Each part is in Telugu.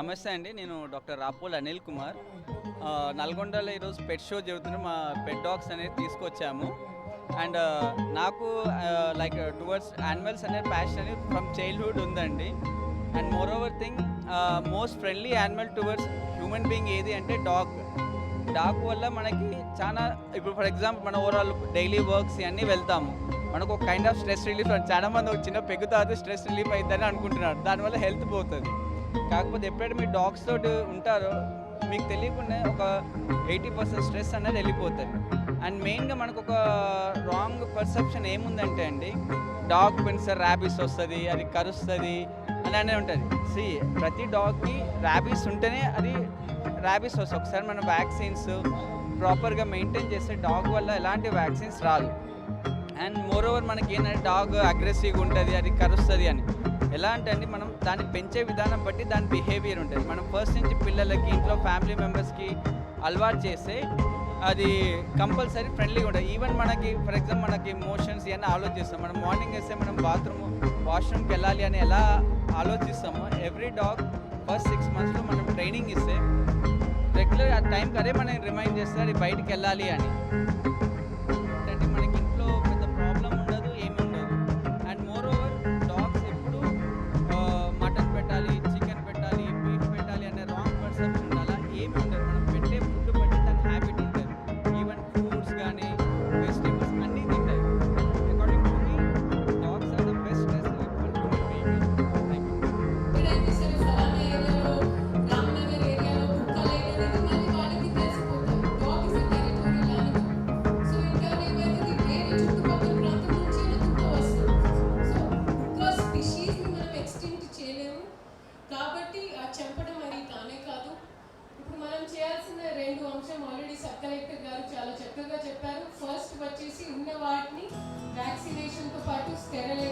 నమస్తే అండి నేను డాక్టర్ రాపోల్ అనిల్ కుమార్. నల్గొండలో ఈరోజు పెట్ షో జరుగుతున్న మా పెట్ డాగ్స్ అనేది తీసుకొచ్చాము. అండ్ నాకు లైక్ టువర్డ్స్ యానిమల్స్ అనే ప్యాషన్ అనేది ఫ్రమ్ చైల్డ్హుడ్ ఉందండి. And moreover thing most friendly animal towards human being ఏది అంటే డాగ్. డాగ్ వల్ల మనకి చాలా ఇప్పుడు ఫర్ ఎగ్జాంపుల్ మన ఓవరాల్ డైలీ వర్క్స్ ఇవన్నీ వెళ్తాము. మనకు ఒక కైండ్ ఆఫ్ స్ట్రెస్ రిలీఫ్ చాలా మంది ఒక చిన్న పెగ్గు తాగితే స్ట్రెస్ రిలీఫ్ అవుతుందని అనుకుంటున్నారు. దానివల్ల హెల్త్ పోతుంది. కాకపోతే ఎప్పుడైతే మీ డాగ్స్ తోటి ఉంటారో మీకు తెలియకుండా ఒక ఎయిటీ పర్సెంట్ స్ట్రెస్ అనేది వెళ్ళిపోతుంది. అండ్ మెయిన్గా మనకు ఒక రాంగ్ పర్సెప్షన్ ఏముందంటే అండి డాగ్ పెన్సర్ ర్యాబీస్ వస్తుంది అది కరుస్తుంది అని అనేది ఉంటుంది. సి ప్రతి డాగ్కి ర్యాబీస్ ఉంటేనే అది ర్యాబీస్ వస్తుంది. ఒకసారి మన వ్యాక్సిన్స్ ప్రాపర్గా మెయింటైన్ చేస్తే డాగ్ వల్ల ఎలాంటి వ్యాక్సిన్స్ రాదు. అండ్ మోర్ ఓవర్ మనకి ఏంటంటే డాగ్ అగ్రెసివ్గా ఉంటుంది అది కరుస్తుంది అని. ఎలా అంటే అండి మనం దాన్ని పెంచే విధానం బట్టి దాని బిహేవియర్ ఉంటుంది. మనం ఫస్ట్ నుంచి పిల్లలకి ఇంట్లో ఫ్యామిలీ మెంబర్స్కి అలవాటు చేస్తే అది కంపల్సరీ ఫ్రెండ్లీగా ఉంటుంది. ఈవెన్ మనకి ఫర్ ఎగ్జాంపుల్ మనకి మోషన్స్ ఇవన్నీ ఆలోచిస్తాం. మనం మార్నింగ్ వేస్తే మనం బాత్రూమ్ వాష్రూమ్కి వెళ్ళాలి అని ఎలా ఆలోచిస్తామో ఎవ్రీ డాగ్ ఫస్ట్ సిక్స్ మంత్స్లో మనం ట్రైనింగ్ ఇస్తే రెగ్యులర్ ఆ టైంకి అదే మనం రిమైండ్ చేస్తే అది బయటికి వెళ్ళాలి అని. sterilized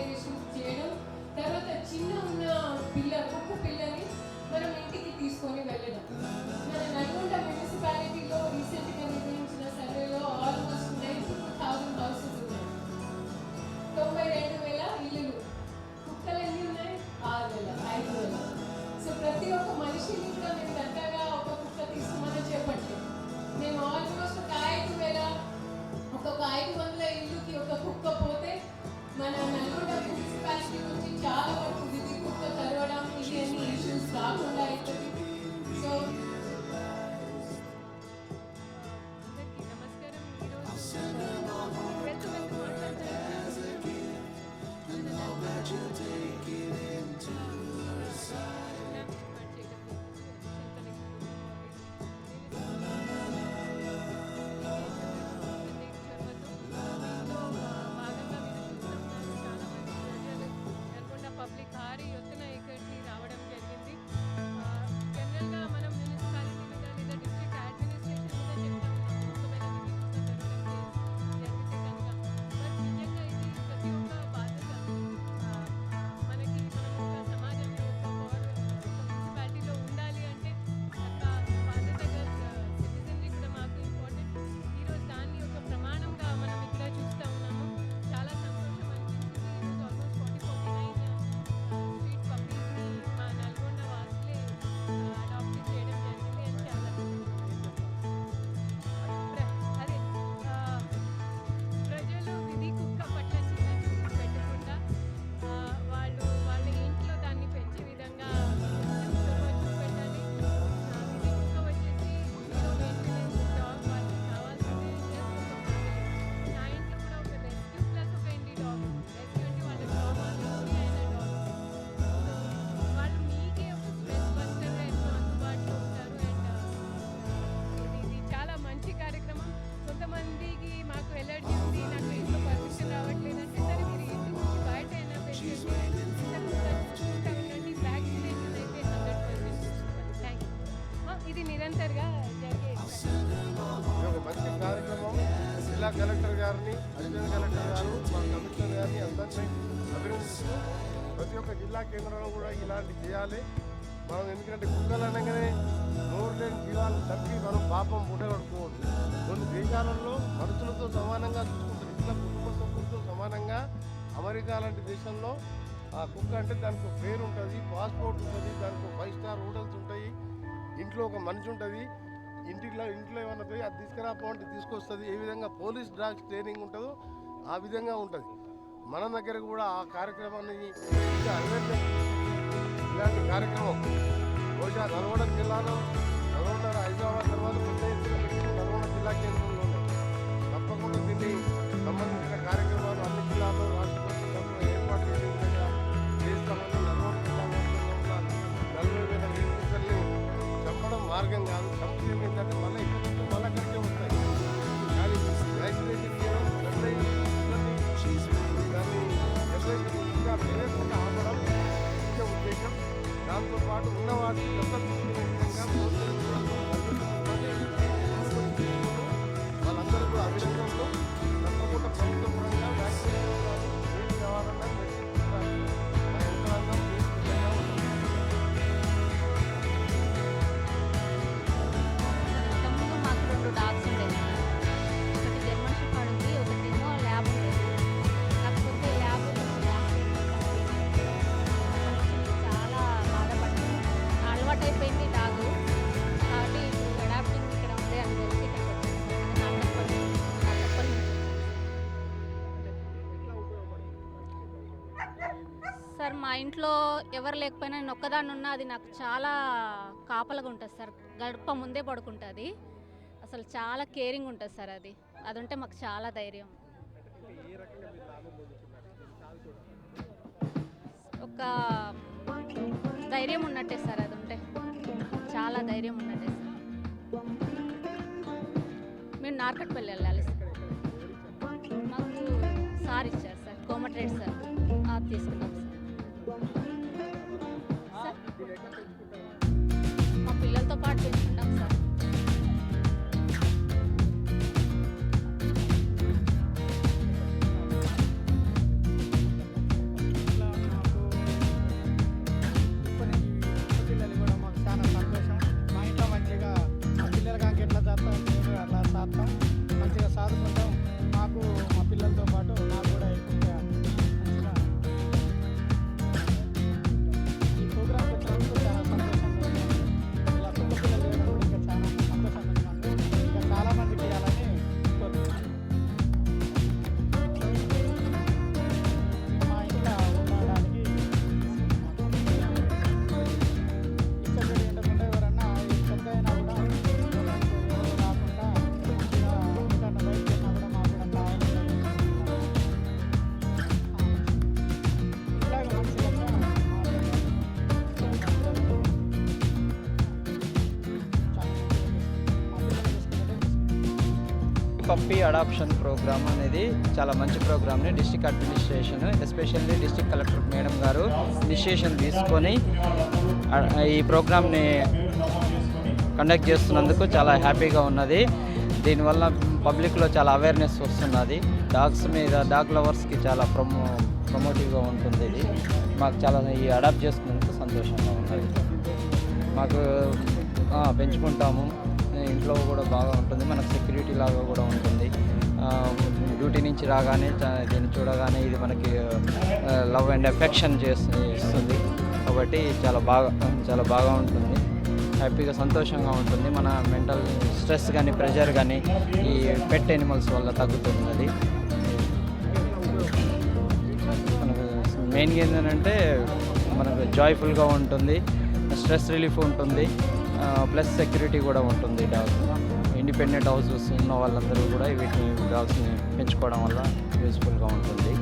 జిల్లా కలెక్టర్ గారిని అడిషనల్ కలెక్టర్ గారు మా కమిషనర్ గారిని అందరినీ అభినందిస్తూ ప్రతి ఒక్క జిల్లా కేంద్రంలో కూడా ఇలాంటి చేయాలి. మనం ఎందుకంటే కుక్కలు అనగానే నోరు లేని జీవాలను తప్పి మనం పాపం ముట్టగడుకోవద్దు కొన్ని దేశాలలో మనుషులతో సమానంగా చూసుకుంటారు ఇట్లా కుటుంబ సభ్యులతో సమానంగా అమెరికా లాంటి దేశంలో ఆ కుక్క అంటే దానికి ఒక పేరు ఉంటుంది పాస్పోర్ట్ ఉంటుంది దానికి ఫైవ్ స్టార్ హోటల్స్ ఉంటాయి ఇంట్లో ఒక మనిషి ఉంటుంది. ఇంటిలో ఇంట్లో ఏమన్నా పోయి అది తీసుకురాపోంటే తీసుకొస్తుంది. ఏ విధంగా పోలీస్ డ్రాగ్స్ ట్రైనింగ్ ఉంటుందో ఆ విధంగా ఉంటుంది. మన దగ్గర కూడా ఆ కార్యక్రమాన్ని ఇలాంటి కార్యక్రమం బహుశా నల్గొండ జిల్లాలో నల్గొండ హైదరాబాద్ తర్వాత నల్గొండ జిల్లా కేంద్రంలో తప్పకుండా దీన్ని సంబంధించిన కార్యక్రమాలు అన్ని జిల్లాల్లో మార్గం కాదు చంపడం ఏంటంటే సార్ మా ఇంట్లో ఎవరు లేకపోయినా నేను ఒక్కదాన్ని ఉన్నా అది నాకు చాలా కాపలగా ఉంటుంది సార్. గడప ముందే పడుకుంటుంది. అసలు చాలా కేరింగ్ ఉంటుంది సార్ అది. అది ఉంటే మాకు చాలా ధైర్యం. ఒక ధైర్యం ఉన్నట్టే సార్ అది ఉంటే చాలా ధైర్యం ఉన్నట్టే సార్. మేము నార్కట్పల్లి వెళ్ళాలి సార్. మాకు సార్ ఇచ్చారు సార్ కోమటిరెడ్డి సార్. తీసుకున్నాం సార్. మా పిల్లలతో పాటు పప్పీ అడాప్షన్ ప్రోగ్రామ్ అనేది చాలా మంచి ప్రోగ్రామ్ని district administration especially district collector madam garu initiation తీసుకొని ఈ ప్రోగ్రామ్ని కండక్ట్ చేస్తున్నందుకు చాలా హ్యాపీగా ఉన్నది. దీనివల్ల పబ్లిక్లో చాలా అవేర్నెస్ వస్తున్నది. డాగ్స్ మీద డాగ్ లవర్స్కి చాలా ప్రమో ప్రమోటివ్గా ఉంటుంది ఇది. మాకు చాలా ఈ అడాప్ట్ చేసుకున్నందుకు సంతోషంగా ఉన్నది. మాకు పెంచుకుంటాము. ఇంట్లో కూడా బాగా ఉంటుంది. మనకు సెక్యూరిటీ లాగా కూడా ఉంటుంది. డ్యూటీ నుంచి రాగానే దీన్ని చూడగానే ఇది మనకి లవ్ అండ్ ఎఫెక్షన్ చేస్తుంది. ఇస్తుంది కాబట్టి చాలా బాగా చాలా బాగా ఉంటుంది. హ్యాపీగా సంతోషంగా ఉంటుంది. మన మెంటల్ స్ట్రెస్ కానీ ప్రెషర్ కానీ ఈ పెట్ ఎనిమల్స్ వల్ల తగ్గుతుంది అది. మనకు మెయిన్గా ఏంటంటే మనకు జాయ్ఫుల్గా ఉంటుంది. స్ట్రెస్ రిలీఫ్ ఉంటుంది. ప్లస్ సెక్యూరిటీ కూడా ఉంటుంది డాగ్ ఇండిపెండెంట్ హౌసెస్ ఉన్న వాళ్ళందరూ కూడా వీటిని డాగ్స్ని పెంచుకోవడం వల్ల యూస్ఫుల్గా ఉంటుంది.